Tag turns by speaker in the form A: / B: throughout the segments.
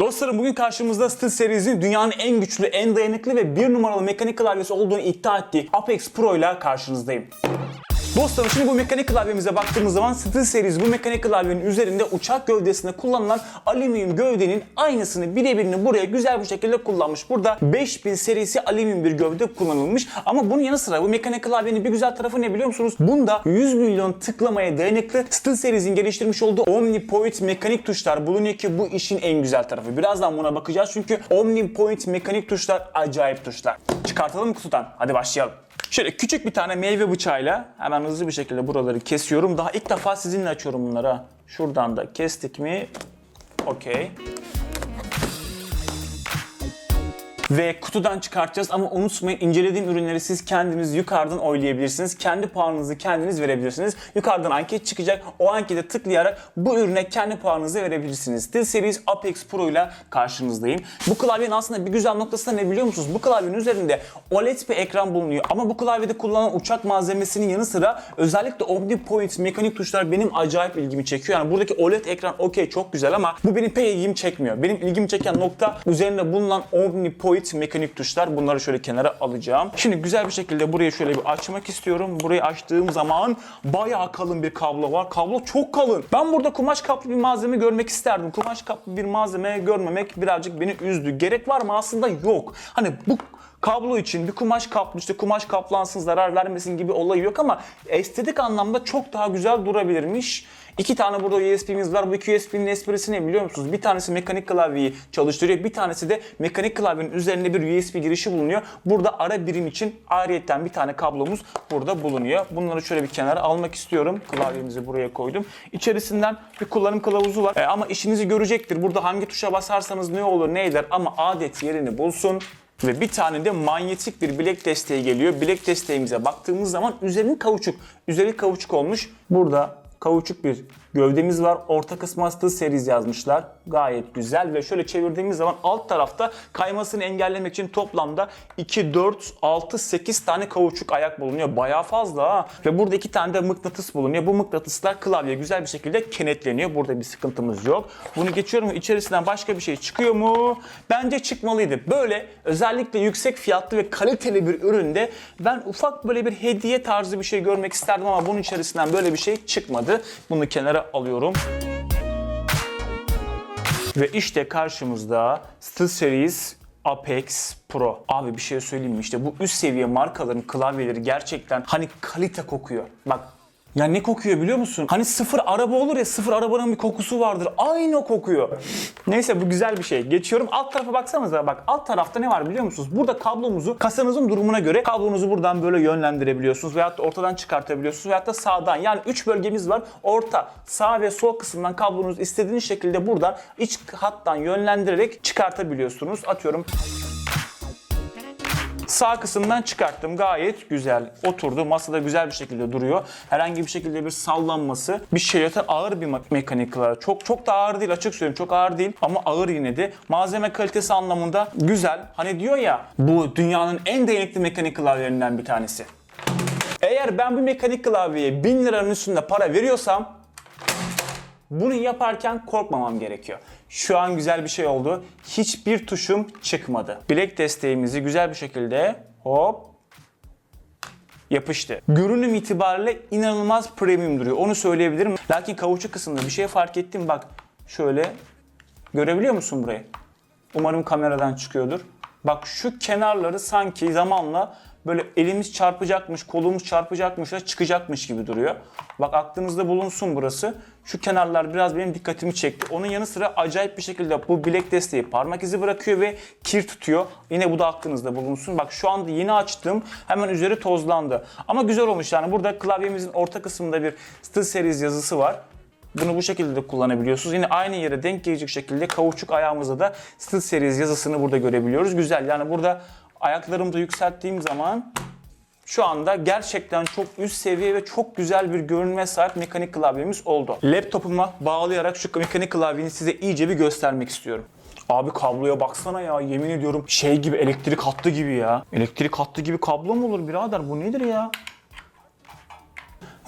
A: Dostlarım bugün karşımızda SteelSeries'in dünyanın en güçlü, en dayanıklı ve bir numaralı mekanik klavyesi olduğunu iddia ettiği Apex Pro ile karşınızdayım. Dostlarım şimdi bu mekanik klavyemize baktığımız zaman SteelSeries bu mekanik klavyenin üzerinde uçak gövdesinde kullanılan alüminyum gövdenin aynısını birebirini buraya güzel bir şekilde kullanmış. Burada 5000 serisi alüminyum bir gövde kullanılmış ama bunun yanı sıra bu mekanik klavyenin bir güzel tarafı ne biliyor musunuz? Bunda 100 milyon tıklamaya dayanıklı SteelSeries'in geliştirmiş olduğu OmniPoint mekanik tuşlar bulunuyor ki bu işin en güzel tarafı. Birazdan buna bakacağız çünkü OmniPoint mekanik tuşlar acayip tuşlar. Çıkartalım kutudan? Hadi başlayalım. Şöyle küçük bir tane meyve bıçağıyla hemen hızlı bir şekilde buraları kesiyorum. Daha ilk defa sizinle açıyorum bunları. Şuradan da kestik mi? Okey. Ve kutudan çıkartacağız ama unutmayın incelediğim ürünleri siz kendiniz yukarıdan oylayabilirsiniz. Kendi puanınızı kendiniz verebilirsiniz. Yukarıdan anket çıkacak. O ankete tıklayarak bu ürüne kendi puanınızı verebilirsiniz. SteelSeries Apex Pro ile karşınızdayım. Bu klavyenin aslında bir güzel noktası da ne biliyor musunuz? Bu klavyenin üzerinde OLED bir ekran bulunuyor. Ama bu klavyede kullanılan uçak malzemesinin yanı sıra özellikle OmniPoint mekanik tuşlar benim acayip ilgimi çekiyor. Yani buradaki OLED ekran okey çok güzel ama bu benim pek ilgimi çekmiyor. Benim ilgimi çeken nokta üzerinde bulunan OmniPoint mekanik tuşlar. Bunları şöyle kenara alacağım. Şimdi güzel bir şekilde burayı şöyle bir açmak istiyorum. Burayı açtığım zaman bayağı kalın bir kablo var. Kablo çok kalın. Ben burada kumaş kaplı bir malzeme görmek isterdim. Kumaş kaplı bir malzeme görmemek birazcık beni üzdü. Gerek var mı? Aslında yok. Hani bu kablo için bir kumaş kaplı işte kumaş kaplansın zarar vermesin gibi olayı yok ama estetik anlamda çok daha güzel durabilirmiş. İki tane burada USB'miz var. Bu iki USB'nin esprisi ne biliyor musunuz? Bir tanesi mekanik klavyeyi çalıştırıyor. Bir tanesi de mekanik klavyenin üzerinde bir USB girişi bulunuyor. Burada ara birim için ayrıyetten bir tane kablomuz burada bulunuyor. Bunları şöyle bir kenara almak istiyorum. Klavyemizi buraya koydum. İçerisinden bir kullanım kılavuzu var. E, ama işinizi görecektir. Burada hangi tuşa basarsanız ne olur ne eder ama adet yerini bulsun. Ve bir tane de manyetik bir bilek desteği geliyor. Bilek desteğimize baktığımız zaman üzerinin kauçuk. Üzeri kauçuk olmuş. Burada kauçuk bir gövdemiz var. Orta kısmı Steel Series yazmışlar. Gayet güzel ve şöyle çevirdiğimiz zaman alt tarafta kaymasını engellemek için toplamda 2, 4, 6, 8 tane kauçuk ayak bulunuyor. Bayağı fazla ha. Ve burada iki tane de mıknatıs bulunuyor. Bu mıknatıslar klavye güzel bir şekilde kenetleniyor. Burada bir sıkıntımız yok. Bunu geçiyorum. İçerisinden başka bir şey çıkıyor mu? Bence çıkmalıydı. Böyle özellikle yüksek fiyatlı ve kaliteli bir üründe ben ufak böyle bir hediye tarzı bir şey görmek isterdim ama bunun içerisinden böyle bir şey çıkmadı. Bunu kenara alıyorum. Ve işte karşımızda SteelSeries Apex Pro. Abi bir şey söyleyeyim mi? İşte bu üst seviye markaların klavyeleri gerçekten hani kalite kokuyor. Bak ya ne kokuyor biliyor musun? Hani sıfır araba olur ya sıfır arabanın bir kokusu vardır. Aynı o kokuyor. Neyse bu güzel bir şey. Geçiyorum. Alt tarafa baksanıza bak. Alt tarafta ne var biliyor musunuz? Burada kablomuzu kasanızın durumuna göre kablonuzu buradan böyle yönlendirebiliyorsunuz. Veyahut da ortadan çıkartabiliyorsunuz. Veyahut da sağdan. Yani 3 bölgemiz var. Orta, sağ ve sol kısımdan kablonuzu istediğiniz şekilde buradan iç hattan yönlendirerek çıkartabiliyorsunuz. Atıyorum Sağ kısımdan çıkarttım. Gayet güzel. Oturdu. Masada güzel bir şekilde duruyor. Herhangi bir şekilde bir sallanması, bir yeter. Ağır bir me- mekanik klavye. Çok çok da ağır değil açık söyleyeyim. Çok ağır değil ama ağır yine de. Malzeme kalitesi anlamında güzel. Hani diyor ya bu dünyanın en dayanıklı mekanik klavyelerinden bir tanesi. Eğer ben bu mekanik klavyeye 1000 liranın üstünde para veriyorsam bunu yaparken korkmamam gerekiyor. Şu an güzel bir şey oldu. Hiçbir tuşum çıkmadı. Bilek desteğimizi güzel bir şekilde hop yapıştı. Görünüm itibariyle inanılmaz premium duruyor. Onu söyleyebilirim. Lakin kavuçuk kısmında bir şey fark ettim. Bak şöyle görebiliyor musun burayı? Umarım kameradan çıkıyordur. Bak şu kenarları sanki zamanla böyle elimiz çarpacakmış, kolumuz çarpacakmış da çıkacakmış gibi duruyor. Bak aklınızda bulunsun burası. Şu kenarlar biraz benim dikkatimi çekti. Onun yanı sıra acayip bir şekilde bu bilek desteği parmak izi bırakıyor ve kir tutuyor. Yine bu da aklınızda bulunsun. Bak şu anda yeni açtım. Hemen üzeri tozlandı. Ama güzel olmuş yani. Burada klavyemizin orta kısmında bir SteelSeries yazısı var. Bunu bu şekilde de kullanabiliyorsunuz. Yine aynı yere denk gelecek şekilde kauçuk ayağımızda da SteelSeries yazısını burada görebiliyoruz. Güzel. Yani burada ayaklarımı da yükselttiğim zaman şu anda gerçekten çok üst seviye ve çok güzel bir görünüme sahip mekanik klavyemiz oldu. Laptopuma bağlayarak şu mekanik klavyeyi size iyice bir göstermek istiyorum. Abi kabloya baksana ya yemin ediyorum şey gibi elektrik hattı gibi ya. Elektrik hattı gibi kablo mu olur birader bu nedir ya?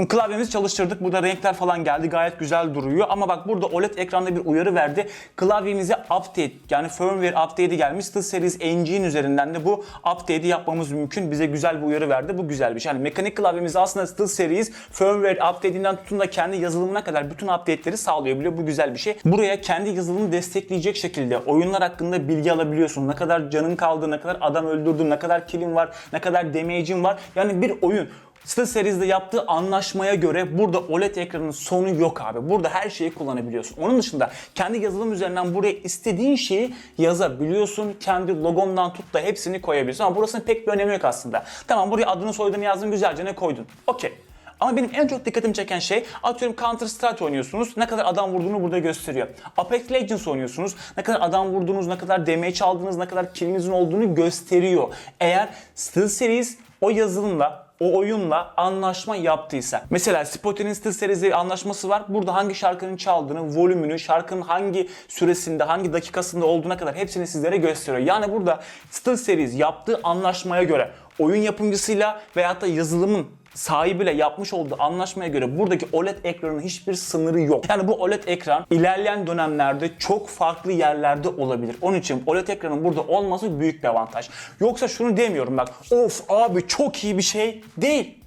A: Şimdi klavyemizi çalıştırdık. Burada renkler falan geldi. Gayet güzel duruyor. Ama bak burada OLED ekranda bir uyarı verdi. Klavyemize update yani firmware update'i gelmiş. SteelSeries Engine üzerinden de bu update'i yapmamız mümkün. Bize güzel bir uyarı verdi. Bu güzel bir şey. Yani mekanik klavyemiz aslında SteelSeries firmware update'inden tutun da kendi yazılımına kadar bütün update'leri sağlayabiliyor. Bu güzel bir şey. Buraya kendi yazılımını destekleyecek şekilde oyunlar hakkında bilgi alabiliyorsun. Ne kadar canın kaldı, ne kadar adam öldürdün, ne kadar killin var, ne kadar damage'in var. Yani bir oyun SteelSeries'de yaptığı anlaşmaya göre burada OLED ekranın sonu yok abi. Burada her şeyi kullanabiliyorsun. Onun dışında kendi yazılım üzerinden buraya istediğin şeyi yazabiliyorsun. Kendi logondan tut da hepsini koyabiliyorsun. Ama burasının pek bir önemi yok aslında. Tamam buraya adını soyadını yazdın güzelce ne koydun. Okey. Ama benim en çok dikkatimi çeken şey atıyorum Counter Strike oynuyorsunuz ne kadar adam vurduğunu burada gösteriyor. Apex Legends oynuyorsunuz ne kadar adam vurduğunuz, ne kadar damage aldığınız, ne kadar killinizin olduğunu gösteriyor. Eğer SteelSeries o yazılımla o oyunla anlaşma yaptıysa. Mesela Spotify'nin SteelSeries'le anlaşması var. Burada hangi şarkının çaldığını, volümünü, şarkının hangi süresinde, hangi dakikasında olduğuna kadar hepsini sizlere gösteriyor. Yani burada SteelSeries yaptığı anlaşmaya göre oyun yapımcısıyla veyahut da yazılımın sahibiyle yapmış olduğu anlaşmaya göre buradaki OLED ekranın hiçbir sınırı yok. Yani bu OLED ekran ilerleyen dönemlerde çok farklı yerlerde olabilir. Onun için OLED ekranın burada olması büyük bir avantaj. Yoksa şunu demiyorum bak of abi çok iyi bir şey değil.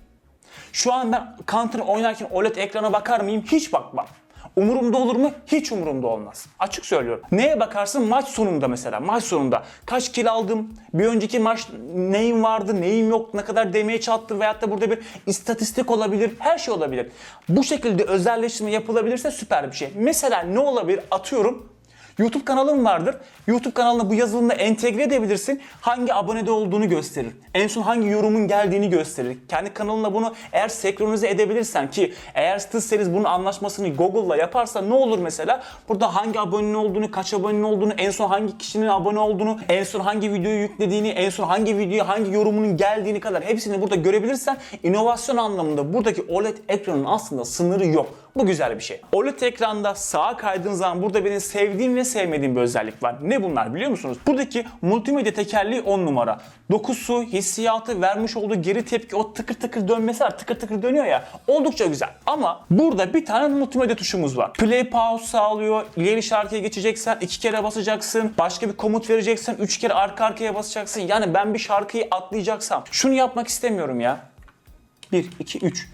A: Şu an ben Counter oynarken OLED ekrana bakar mıyım? Hiç bakmam. Umurumda olur mu? Hiç umurumda olmaz. Açık söylüyorum. Neye bakarsın? Maç sonunda mesela. Maç sonunda. Kaç kill aldım? Bir önceki maç neyim vardı? Neyim yok? Ne kadar damage attım? Veyahut da burada bir istatistik olabilir. Her şey olabilir. Bu şekilde özelleştirme yapılabilirse süper bir şey. Mesela ne olabilir? Atıyorum YouTube kanalım vardır. YouTube kanalına bu yazılımla entegre edebilirsin. Hangi abonede olduğunu gösterir. En son hangi yorumun geldiğini gösterir. Kendi kanalına bunu eğer senkronize edebilirsen ki eğer SteelSeries bunun anlaşmasını Google'la yaparsa ne olur mesela? Burada hangi abonenin olduğunu, kaç abonenin olduğunu, en son hangi kişinin abone olduğunu, en son hangi videoyu yüklediğini, en son hangi videoya hangi yorumunun geldiğini kadar hepsini burada görebilirsen inovasyon anlamında buradaki OLED ekranın aslında sınırı yok. Bu güzel bir şey. OLED ekranda sağa kaydığın zaman burada benim sevdiğim ve sevmediğim bir özellik var. Ne bunlar biliyor musunuz? Buradaki multimedya tekerleği 10 numara. Dokusu, hissiyatı, vermiş olduğu geri tepki, o tıkır tıkır dönmesi var. Tıkır tıkır dönüyor ya. Oldukça güzel. Ama burada bir tane multimedya tuşumuz var. Play pause sağlıyor. İleri şarkıya geçeceksen iki kere basacaksın. Başka bir komut vereceksen üç kere arka arkaya basacaksın. Yani ben bir şarkıyı atlayacaksam şunu yapmak istemiyorum ya. 1, 2, 3.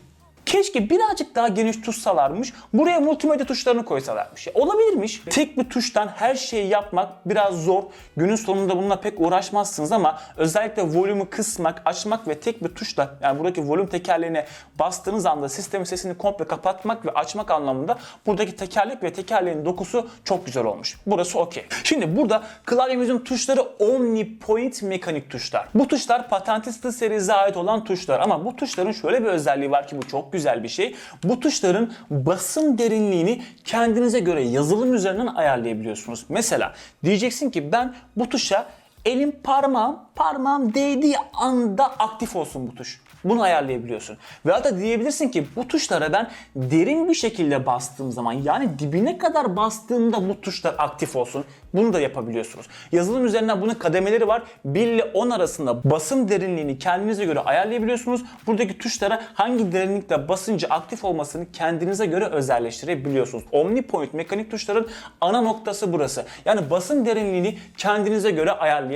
A: Keşke birazcık daha geniş tutsalarmış. Buraya multimedya tuşlarını koysalarmış. Ya olabilirmiş. Tek bir tuştan her şeyi yapmak biraz zor. Günün sonunda bununla pek uğraşmazsınız ama özellikle volümü kısmak, açmak ve tek bir tuşla yani buradaki volüm tekerleğine bastığınız anda sistemin sesini komple kapatmak ve açmak anlamında buradaki tekerlek ve tekerleğin dokusu çok güzel olmuş. Burası okey. Şimdi burada klavyemizin tuşları Omni Point mekanik tuşlar. Bu tuşlar Patentista serisi ait olan tuşlar ama bu tuşların şöyle bir özelliği var ki bu çok güzel bir şey. Bu tuşların basım derinliğini kendinize göre yazılım üzerinden ayarlayabiliyorsunuz. Mesela diyeceksin ki ben bu tuşa elim parmağım, parmağım değdiği anda aktif olsun bu tuş. Bunu ayarlayabiliyorsun. Ve hatta diyebilirsin ki bu tuşlara ben derin bir şekilde bastığım zaman yani dibine kadar bastığımda bu tuşlar aktif olsun. Bunu da yapabiliyorsunuz. Yazılım üzerinden bunun kademeleri var. 1 ile 10 arasında basım derinliğini kendinize göre ayarlayabiliyorsunuz. Buradaki tuşlara hangi derinlikte basınca aktif olmasını kendinize göre özelleştirebiliyorsunuz. OmniPoint mekanik tuşların ana noktası burası. Yani basım derinliğini kendinize göre ayarlayabiliyorsunuz.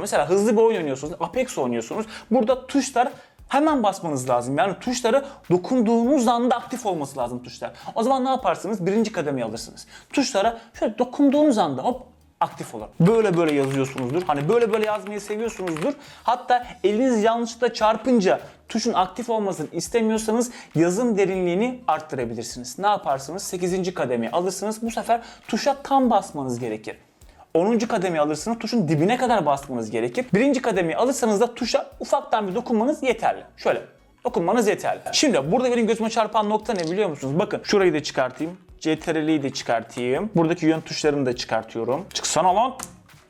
A: Mesela hızlı bir oyun oynuyorsunuz, Apex oynuyorsunuz. Burada tuşlar hemen basmanız lazım. Yani tuşlara dokunduğunuz anda aktif olması lazım tuşlar. O zaman ne yaparsınız? Birinci kademeyi alırsınız. Tuşlara şöyle dokunduğunuz anda hop aktif olur. Böyle böyle yazıyorsunuzdur. Hani böyle böyle yazmayı seviyorsunuzdur. Hatta eliniz yanlışlıkla çarpınca tuşun aktif olmasını istemiyorsanız yazım derinliğini arttırabilirsiniz. Ne yaparsınız? 8. kademeyi alırsınız. Bu sefer tuşa tam basmanız gerekir. 10. kademeyi alırsınız tuşun dibine kadar basmanız gerekir. Birinci kademeyi alırsanız da tuşa ufaktan bir dokunmanız yeterli. Şöyle dokunmanız yeterli. Şimdi burada benim gözüme çarpan nokta ne biliyor musunuz? Bakın şurayı da çıkartayım. CTRL'yi de çıkartayım. Buradaki yön tuşlarını da çıkartıyorum. Çıksana lan.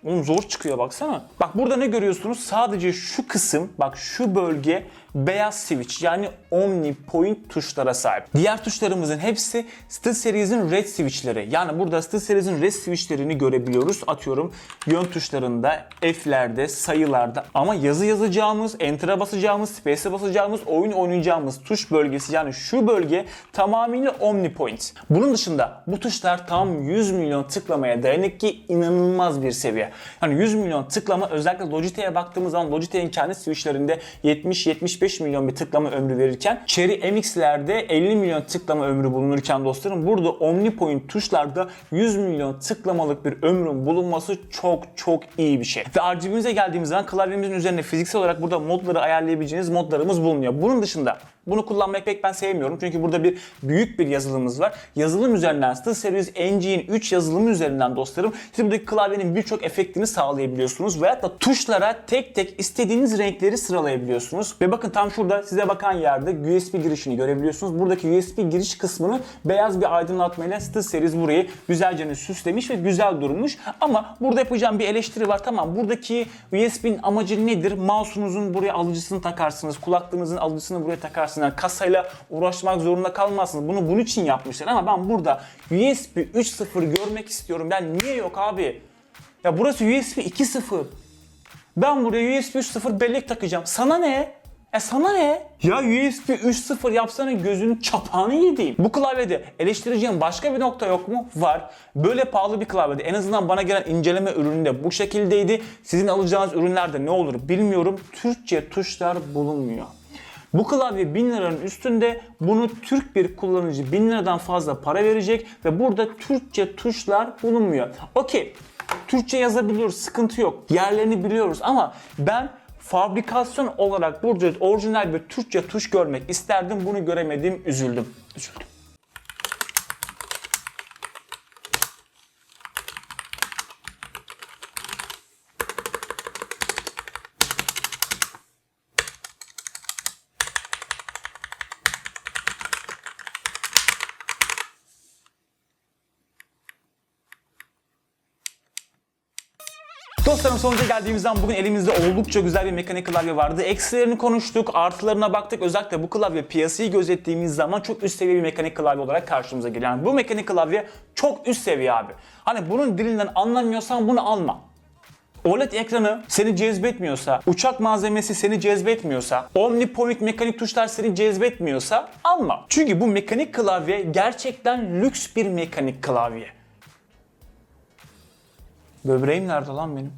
A: Oğlum zor çıkıyor baksana. Bak burada ne görüyorsunuz? Sadece şu kısım, bak şu bölge beyaz switch yani Omni Point tuşlara sahip. Diğer tuşlarımızın hepsi SteelSeries'in red switchleri. Yani burada SteelSeries'in red switchlerini görebiliyoruz. Atıyorum yön tuşlarında, F'lerde, sayılarda ama yazı yazacağımız, Enter'a basacağımız, Space'e basacağımız, oyun oynayacağımız tuş bölgesi yani şu bölge tamamıyla Omni Point. Bunun dışında bu tuşlar tam 100 milyon tıklamaya dayanık ki inanılmaz bir seviye. Yani 100 milyon tıklama özellikle Logitech'e baktığımız zaman Logitech'in kendi switchlerinde 70-75 milyon bir tıklama ömrü verirken Cherry MX'lerde 50 milyon tıklama ömrü bulunurken dostlarım burada OmniPoint tuşlarda 100 milyon tıklamalık bir ömrün bulunması çok çok iyi bir şey. Ve RGB'mize geldiğimiz zaman klavyemizin üzerinde fiziksel olarak burada modları ayarlayabileceğiniz modlarımız bulunuyor. Bunun dışında bunu kullanmayı pek ben sevmiyorum çünkü burada bir büyük bir yazılımımız var. Yazılım üzerinden SteelSeries Engine 3 yazılımı üzerinden dostlarım siz buradaki klavyenin birçok efektini sağlayabiliyorsunuz veyahut da tuşlara tek tek istediğiniz renkleri sıralayabiliyorsunuz. Ve bakın tam şurada size bakan yerde USB girişini görebiliyorsunuz. Buradaki USB giriş kısmını beyaz bir aydınlatmayla SteelSeries burayı güzelce süslemiş ve güzel durmuş. Ama burada yapacağım bir eleştiri var. Tamam buradaki USB'nin amacı nedir? Mouse'unuzun buraya alıcısını takarsınız. Kulaklığınızın alıcısını buraya takarsınız. Yani kasayla uğraşmak zorunda kalmazsınız. Bunu bunun için yapmışlar ama ben burada USB 3.0 görmek istiyorum. Ben niye yok abi? Ya burası USB 2.0. Ben buraya USB 3.0 bellek takacağım. Sana ne? E sana ne? Ya USB 3.0 yapsana gözünün çapağını yediğim. Bu klavyede eleştireceğim başka bir nokta yok mu? Var. Böyle pahalı bir klavyede en azından bana gelen inceleme ürününde bu şekildeydi. Sizin alacağınız ürünlerde ne olur bilmiyorum. Türkçe tuşlar bulunmuyor. Bu klavye 1000 liranın üstünde bunu Türk bir kullanıcı 1000 liradan fazla para verecek ve burada Türkçe tuşlar bulunmuyor. Okey Türkçe yazabiliyoruz sıkıntı yok yerlerini biliyoruz ama ben fabrikasyon olarak burada orijinal bir Türkçe tuş görmek isterdim bunu göremedim üzüldüm. Üzüldüm. Dostlarım sonuca geldiğimizden bugün elimizde oldukça güzel bir mekanik klavye vardı. Eksilerini konuştuk, artılarına baktık. Özellikle bu klavye piyasayı gözettiğimiz zaman çok üst seviye bir mekanik klavye olarak karşımıza geliyor. Yani bu mekanik klavye çok üst seviye abi. Hani bunun dilinden anlamıyorsan bunu alma. OLED ekranı seni cezbetmiyorsa, uçak malzemesi seni cezbetmiyorsa, omnipoint mekanik tuşlar seni cezbetmiyorsa alma. Çünkü bu mekanik klavye gerçekten lüks bir mekanik klavye. Böbreğim nerede lan benim?